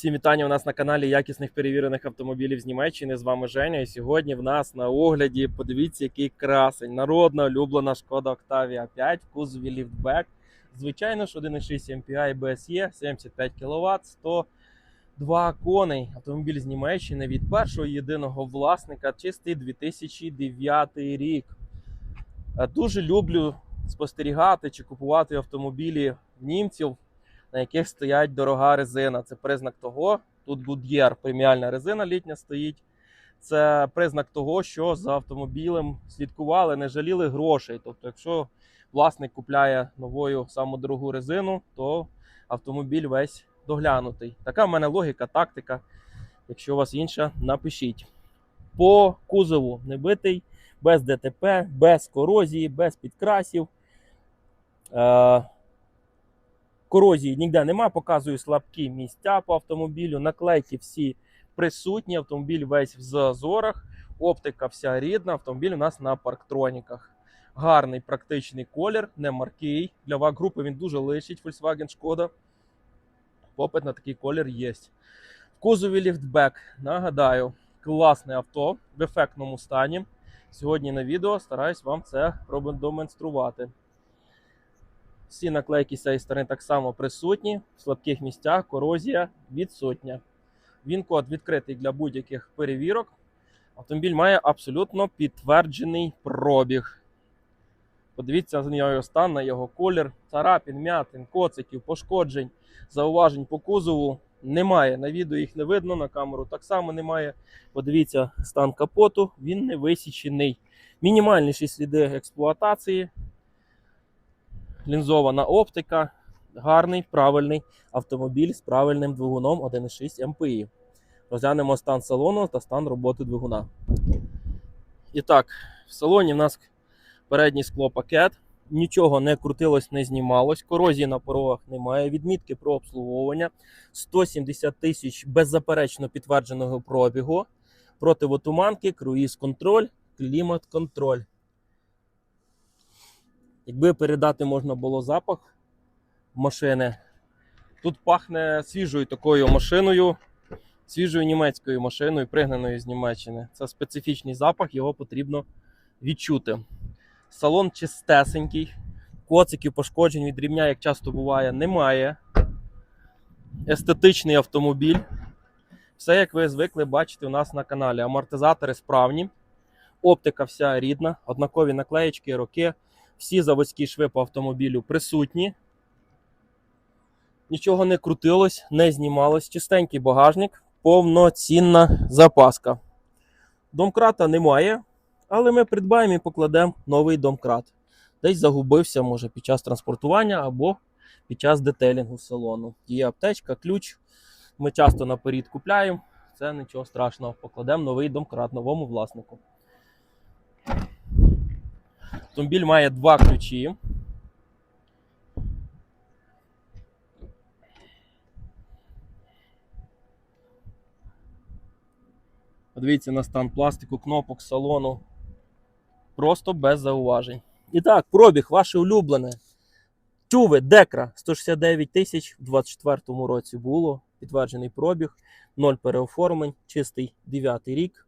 Всім вітання у нас на каналі якісних перевірених автомобілів з Німеччини. З вами Женя. І сьогодні в нас на огляді подивіться, який красень. Народна улюблена шкода Octavia 5 в кузові ліфтбек. Звичайно ж, 1,6 MPI BSE, 75 кВт, 102 коней. Автомобіль з Німеччини від першого єдиного власника, чистий 2009 рік. Е, Дуже люблю спостерігати чи купувати автомобілі німців на яких стоять дорога резина. Це признак того, тут Goodyear преміальна резина літня стоїть. Це признак того, що за автомобілем слідкували, не жаліли грошей. Тобто, якщо власник купляє новою саму дорогу резину, то автомобіль весь доглянутий. Така в мене логіка, тактика. Якщо у вас інша, напишіть. По кузову не битий, без ДТП, без корозії, без підкрасів. Е, Корозії ніде нема, показую слабкі місця по автомобілю. Наклейки всі присутні. Автомобіль весь в зазорах, оптика вся рідна. Автомобіль у нас на парктроніках. Гарний практичний колір, не маркий. Для ваг групи він дуже лишить Volkswagen Шкода. Попит на такий колір є. В кузові ліфтбек. Нагадаю, класне авто в ефектному стані. Сьогодні на відео стараюсь вам це продемонструвати. Всі наклейки з цієї сторони так само присутні. В слабких місцях корозія відсутня. Він код відкритий для будь-яких перевірок. Автомобіль має абсолютно підтверджений пробіг. Подивіться на його стан, на його колір. Царапін, м'ятин, коциків, пошкоджень, зауважень по кузову немає. На відео їх не видно, на камеру так само немає. Подивіться стан капоту, він не висічений. Мінімальніші сліди експлуатації лінзована оптика, гарний, правильний автомобіль з правильним двигуном 1,6 МПІ. Розглянемо стан салону та стан роботи двигуна. І так, в салоні в нас передній склопакет. Нічого не крутилось, не знімалось. Корозії на порогах немає. Відмітки про обслуговування. 170 тисяч беззаперечно підтвердженого пробігу. Противотуманки, круїз-контроль, клімат-контроль. Якби передати можна було запах машини, тут пахне свіжою такою машиною, свіжою німецькою машиною, пригнаною з Німеччини. Це специфічний запах, його потрібно відчути. Салон чистесенький, коциків пошкоджень від рівня, як часто буває, немає. Естетичний автомобіль. Все, як ви звикли бачити у нас на каналі. Амортизатори справні, оптика вся рідна, однакові наклеєчки, роки. Всі заводські шви по автомобілю присутні. Нічого не крутилось, не знімалось. Чистенький багажник, повноцінна запаска. Домкрата немає, але ми придбаємо і покладемо новий домкрат. Десь загубився, може, під час транспортування або під час детелінгу салону. Є аптечка, ключ. Ми часто наперед купляємо. Це нічого страшного. Покладемо новий домкрат новому власнику. Автомобіль має два ключі. Подивіться на стан пластику, кнопок салону. Просто без зауважень. І так, пробіг ваше улюблене. Тюви Декра 169 тисяч в 24 році було. Підтверджений пробіг, 0 переоформлень, чистий 9 рік.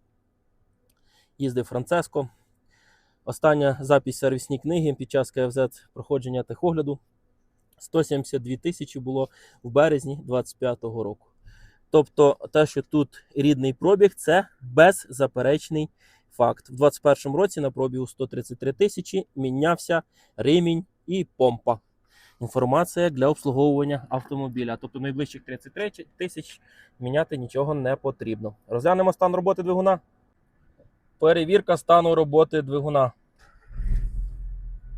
Їздив Францеско. Остання запись сервісній книги під час КФЗ проходження техогляду 172 тисячі було в березні 2025 року. Тобто, те, що тут рідний пробіг, це беззаперечний факт. В 2021 році на пробігу 133 тисячі мінявся ремінь і помпа. Інформація для обслуговування автомобіля. Тобто найближчих 33 тисяч міняти нічого не потрібно. Розглянемо стан роботи двигуна. Перевірка стану роботи двигуна.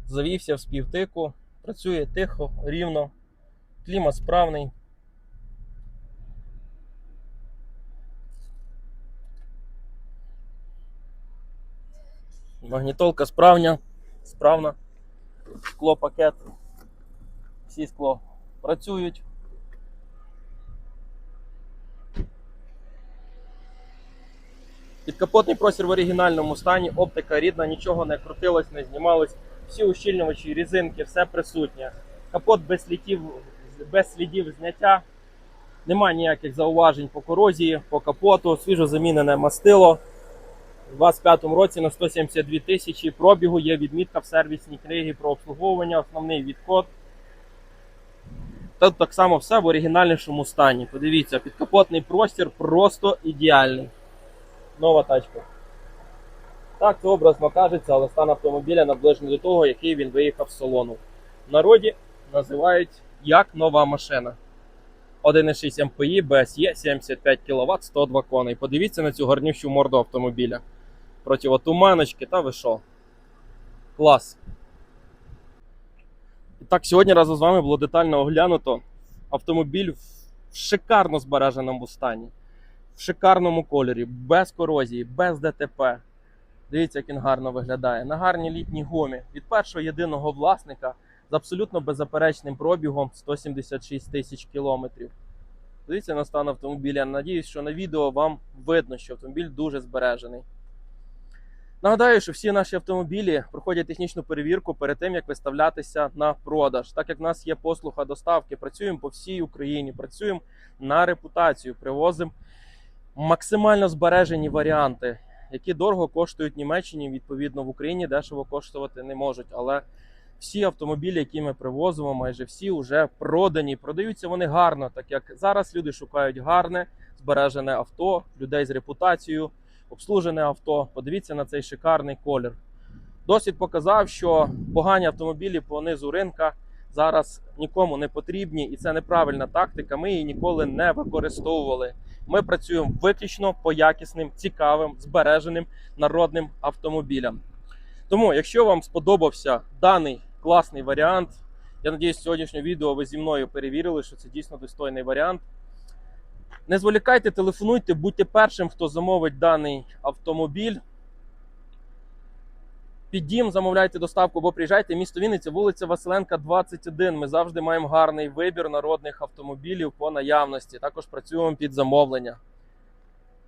Завівся в співтику, працює тихо, рівно, клімат справний. Магнітолка справня, справна. Скло пакет. Всі скло працюють. Підкапотний простір в оригінальному стані, оптика рідна, нічого не крутилось, не знімалось. Всі ущільнювачі, різинки, все присутнє. Капот без слідів, без слідів зняття. Нема ніяких зауважень по корозії, по капоту, свіжо замінене мастило. У 25-му році на 172 тисячі пробігу є відмітка в сервісній книгі про обслуговування, основний відкод. Тут так само все в оригінальнішому стані. Подивіться, підкапотний простір просто ідеальний. Нова тачка. Так, це образно кажеться, але стан автомобіля наближений до того, який він виїхав з салону. В народі називають як нова машина. 1,6 МПІ, БСЄ, 75 кВт, 102 коней. Подивіться на цю гарнющу морду автомобіля. Противотуманочки, та ви що? Клас. І так, сьогодні разом з вами було детально оглянуто автомобіль в шикарно збереженому стані, в шикарному кольорі, без корозії, без ДТП. Дивіться, як він гарно виглядає. На гарній літній гумі від першого єдиного власника з абсолютно беззаперечним пробігом 176 тисяч кілометрів. Дивіться на стан автомобіля. Надіюсь, що на відео вам видно, що автомобіль дуже збережений. Нагадаю, що всі наші автомобілі проходять технічну перевірку перед тим, як виставлятися на продаж. Так як в нас є послуга доставки, працюємо по всій Україні, працюємо на репутацію, привозимо максимально збережені варіанти, які дорого коштують Німеччині, відповідно в Україні дешево коштувати не можуть. Але всі автомобілі, які ми привозимо, майже всі вже продані. Продаються вони гарно, так як зараз люди шукають гарне, збережене авто, людей з репутацією, обслужене авто. Подивіться на цей шикарний колір. Досвід показав, що погані автомобілі по низу ринка зараз нікому не потрібні, і це неправильна тактика. Ми її ніколи не використовували. Ми працюємо виключно по якісним, цікавим, збереженим народним автомобілям. Тому, якщо вам сподобався даний класний варіант, я надіюсь, сьогоднішнє відео ви зі мною перевірили, що це дійсно достойний варіант. Не зволікайте, телефонуйте, будьте першим, хто замовить даний автомобіль. Під дім замовляйте доставку або приїжджайте. Місто Вінниця, вулиця Василенка, 21. Ми завжди маємо гарний вибір народних автомобілів по наявності. Також працюємо під замовлення.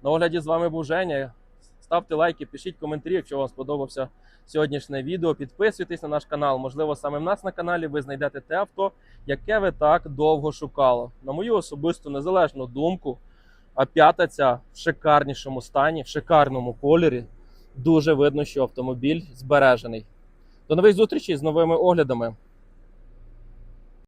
На огляді з вами був Женя. Ставте лайки, пишіть коментарі, якщо вам сподобався сьогоднішнє відео. Підписуйтесь на наш канал. Можливо, саме в нас на каналі ви знайдете те авто, яке ви так довго шукали. На мою особисту незалежну думку, а п'ята ця в шикарнішому стані, в шикарному кольорі. Дуже видно, що автомобіль збережений. До нових зустрічей з новими оглядами.